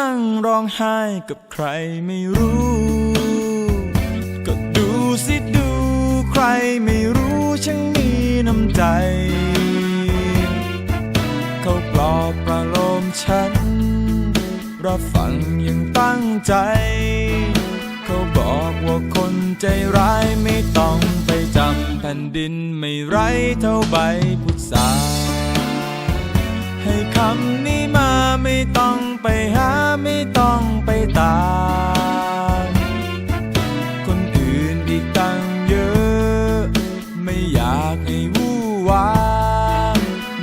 นั่งร้องไห้กับใครไม่รู้ ก็ดูสิดูใครไม่รู้ช่างมีน้ำใจ เขาปลอบประโลมฉัน รับฟังอยังตั้งใจ เขาบอกว่าคนใจร้ายไม่ต้องไปจำแผ่นดินไม่ไรเท่าใบพุทราให้คำนี้มา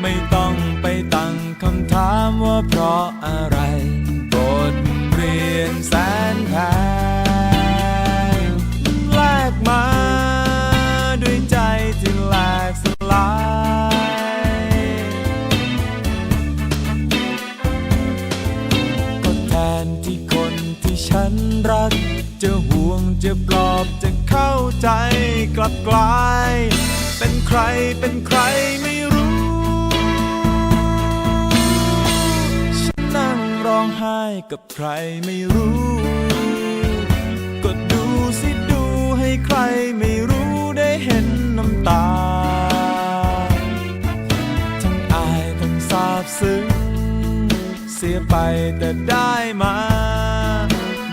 ไม่ต้องไปตั้งคำถามว่าเพราะอะไรบทเรียนแสนแพงแลกมาด้วยใจที่แหลกสลายก็แทนที่คนที่ฉันรัก จะห่วงจะปลอบจะเข้าใจกลับกลาย เป็นใครเป็นใครไม่รู้ กับใครไม่รู้ ก็ดูสิดูให้ใครไม่รู้ได้เห็นน้ำตา ทั้งอายทั้งซาบซึ้งเสียไปแต่ได้มา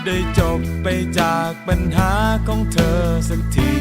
ได้จบไปจากปัญหาของเธอสักที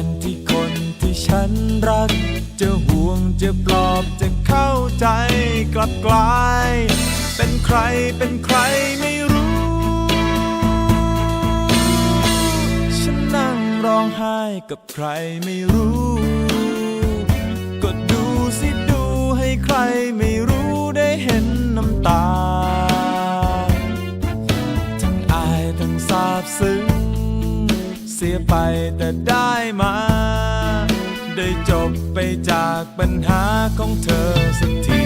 นที่คนที่ฉันรัก จะห่วงจะปลอบจะเข้าใจกลับกลาย เป็นใครเป็นใครไม่รู้ ฉันนั่งร้องไห้กับใครไม่รู้ ก็ดูสิดูให้ใครไม่รู้ได้เห็นน้ำตา ทั้งอายทั้งซาบซึ้ง เสียไปแต่ได้มา ได้จบไปจากปัญหาของเธอสักที